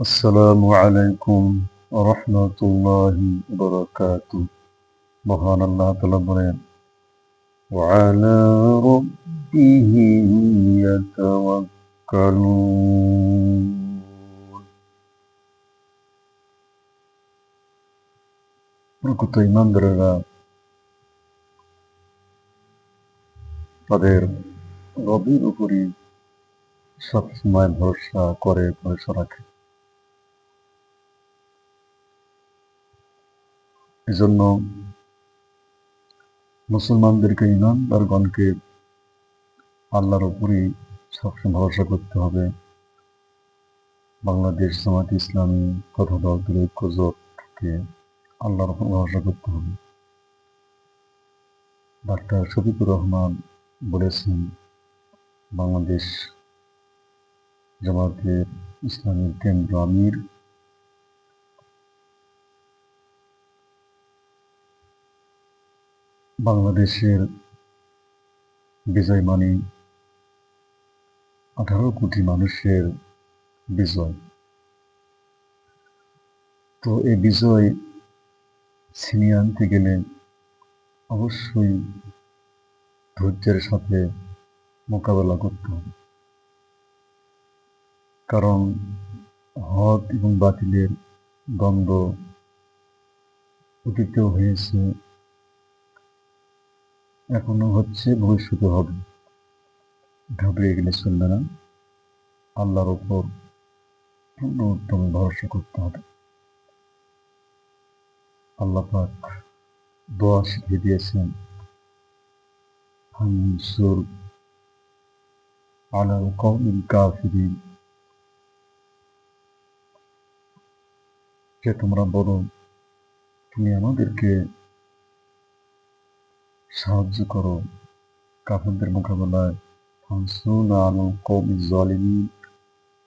আসসালামু আলাইকুম রহমতুল্লাহি বরকাতু মহান আল্লাহ তালা বলেন وعلى ربهم يتوكلون প্রকৃত ইমানদারেরা তাদের রবির উপরই সবসময় ভরসা করে ভরসা রাখে এজন্য মুসলমানদেরকে, ইমানদারগণকে আল্লাহর উপরই সবসময় ভরসা করতে হবে। বাংলাদেশ জামাত ইসলামী তথা দলগুলো ঐক্য জোটকে আল্লাহর উপর ভরসা করতে হবে। ডাক্তার শফিকুর রহমান বলেছেন, বাংলাদেশ জামাতের ইসলামের কেন্দ্র আমির বাংলাদেশের বিজয় মানে আঠারো কোটি মানুষের বিজয়। তো এই বিজয় ছিনিয়ে আনতে গেলে অবশ্যই ধৈর্যের সাথে মোকাবেলা করতে হবে। কারণ হক এবং বাতিলের দ্বন্দ্ব অতীতেও হয়েছে এখনও হচ্ছে, ভবিষ্যতে হবে। ঘাবড়িয়ে গেলে চলবে না। আল্লাহর ওপর উত্তম ভরসা করতে হবে। আল্লাহ পাক দোয়া শিখিয়ে দিয়েছেন হানসুর আলাল কওমিল কাফিরিন। যে তোমরা বলো, তুমি আমাদেরকে সাহায্য করো। কাফেরদের মোকাবেলায় হানসুনা আলাল কওমিল জালিমিন,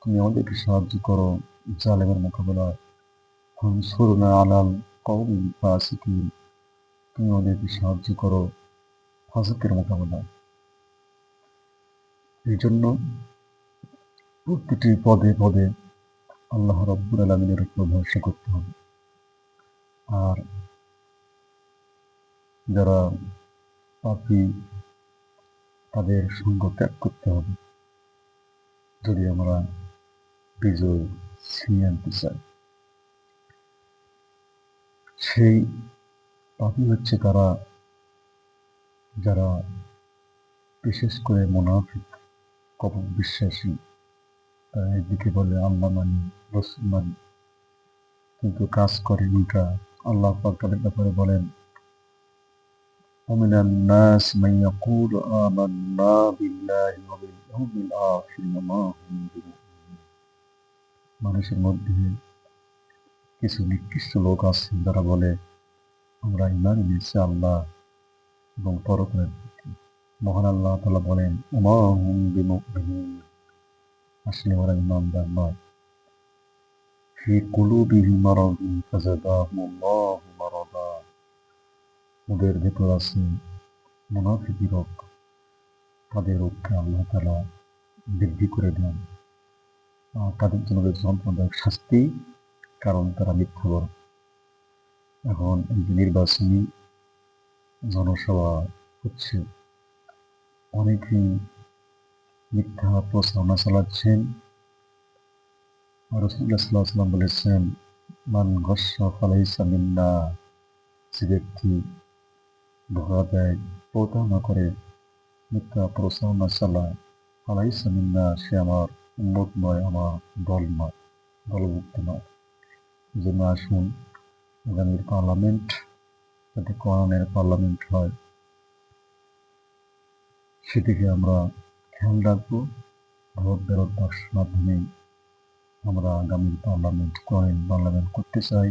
তুমি আমাদেরকে সাহায্য করো। জালেমের মোকাবেলায় হানসুরনা আলাল কওমিল ফাসিকিন, তুমি আমাদেরকে সাহায্য করো ফাসিকের মোকাবেলায়। এই জন্য প্রতিটি পদে পদে আল্লাহ রব্বুল আলমিনের উপর ভরসা করতে হবে। আর যারা পাপি তাদের সঙ্গ ত্যাগ করতে হবে। যদি আমরা বিজয় ছিনিয়ে আনতে চাই, সেই পাপি হচ্ছে তারা যারা বিশেষ করে মোনাফিক, কপট বিশ্বাসী। তারা এদিকে বলে, আল্লাহ মানি, রসুল মানি। কিন্তু কাজ করে উল্টা আল্লাহ তাদের ব্যাপারে বলেন ومن الناس من يقول آمنا بالله وباليوم الآخر وما هم بمؤمنين মানুষের মধ্যে কিছু নিকৃষ্ট লোক আছে যারা বলে আমরা ইমান এনেছি আল্লাহ এবং পরকালের প্রতি মহান আল্লাহ তালা বলেন উমা হুম বিমুমিন আসলে ওরা ইমানদার নয় في قلوبهم مرض فزادهم الله مرضا ওদের ভেতর আছে মুনাফিকি রোগ তাদের রোগকে আল্লাহ তালা বৃদ্ধি করে দেন। তাদের জন্য যন্ত্রণাদায়ক শাস্তি, কারণ তারা মিথ্যাবর। এখন এই নির্বাচনী জনসভা হচ্ছে, অনেকেই মিথ্যা প্রচারণা চালাচ্ছেন। রসুল্লাহ সাল্লাহ সাল্লাম বলেছেন, মান ঘস্য ফালাইসা মিন্না যে ব্যক্তি ধরা দেয় প্রতারণা করে মিথ্যা প্রচারণা চালায়। ফালাইসা মিন্না, সে আমার উন্মত নয় আমার দল নয় দলভুক্ত নয়। জন্য আসুন, আগামীর পার্লামেন্ট যাতে কোরআনের পার্লামেন্ট হয়, সেদিকে আমরা খেয়াল রাখব। ভোট বেরোত মাধ্যমে আমরা আগামী পার্লামেন্ট, কোরআন পার্লামেন্ট করতে চাই।